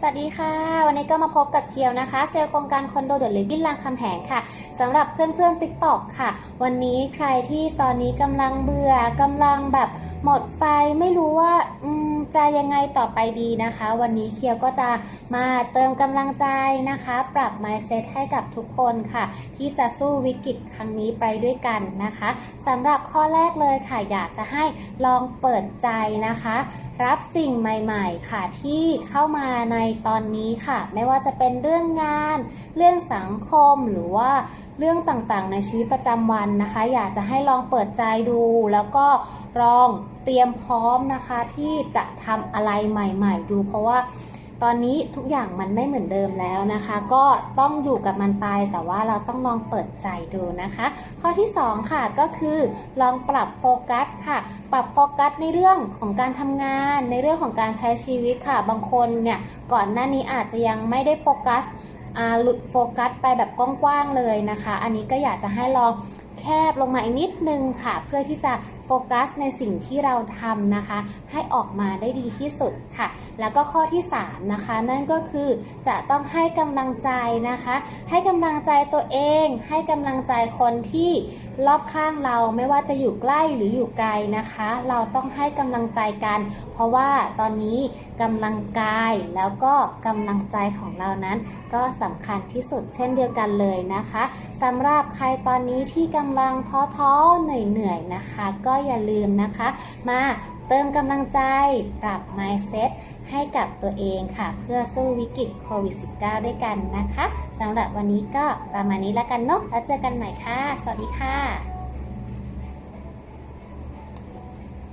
สวัสดีค่ะ วันนี้ก็มาพบกับเคียวนะคะ เซลล์โครงการคอนโดเดอะลิฟวิ่งรามคำแหงค่ะสำหรับเพื่อนๆติ๊กต็อกค่ะ วันนี้ใครที่ตอนนี้กำลังเบื่อกำลังแบบหมดไฟไม่รู้ว่าอื จะยังไงต่อไปดีนะคะ วันนี้เคียวก็จะมาเติมกำลังใจนะคะ ปรับ mindset ให้กับทุกคนค่ะ ที่จะสู้วิกฤตครั้งนี้ไปด้วยกันนะคะสำหรับข้อแรกเลยค่ะอยากจะให้ลองเปิดใจนะคะ รับสิ่งใหม่ๆ ค่ะที่เข้ามาในตอนนี้ค่ะ ไม่ว่าจะเป็นเรื่องงาน เรื่องสังคมหรือว่า เรื่องต่างๆ ในชีวิตประจำวันนะคะ อยากจะให้ลองเปิดใจดู แล้วก็ลองเตรียมพร้อมนะคะที่จะทำอะไรใหม่ ๆ ดู เพราะว่าตอนนี้ทุกอย่างมันไม่เหมือนเดิมแล้วนะคะ ก็ต้องอยู่กับมันไปแต่ว่าเราต้องลองเปิดใจดูนะคะ ข้อที่ 2 ค่ะก็คือลองปรับโฟกัสค่ะ ปรับโฟกัสในเรื่องของการทำงาน ในเรื่องของการใช้ชีวิตค่ะ บางคนเนี่ยก่อนหน้านี้อาจจะยังไม่ได้โฟกัส หลุดโฟกัสไปแบบกว้างๆเลยนะคะ อันนี้ก็อยากจะให้ลองแคบลงมาอีกนิดนึงค่ะ เพื่อที่จะโฟกัสในสิ่งที่เราทำนะคะ ให้ออกมาได้ดีที่สุดค่ะ แล้วก็ข้อที่3นะคะ นั่นก็คือจะต้องให้กำลังใจนะคะ ให้กำลังใจตัวเอง ให้กำลังใจคนที่รอบข้างเราไม่ว่าจะอยู่ใกล้หรืออยู่ไกลนะคะ เราต้องให้กำลังใจกัน เพราะว่าตอนนี้กำลังกายแล้วก็กำลังใจของเรานั้น ก็สำคัญที่สุดเช่นเดียวกันเลยนะคะสำหรับใครตอนนี้ที่กำลังท้อๆเหนื่อยๆนะคะ ก็อย่าลืมนะคะ มา เติมกำลังใจปรับ mindset ให้กับตัวเองค่ะ เพื่อสู้วิกฤตโควิด -19 ด้วยกันนะคะสำหรับวันนี้ก็ประมาณนี้แล้วกันเนาะแล้วเจอกันใหม่ค่ะ สวัสดีค่ะ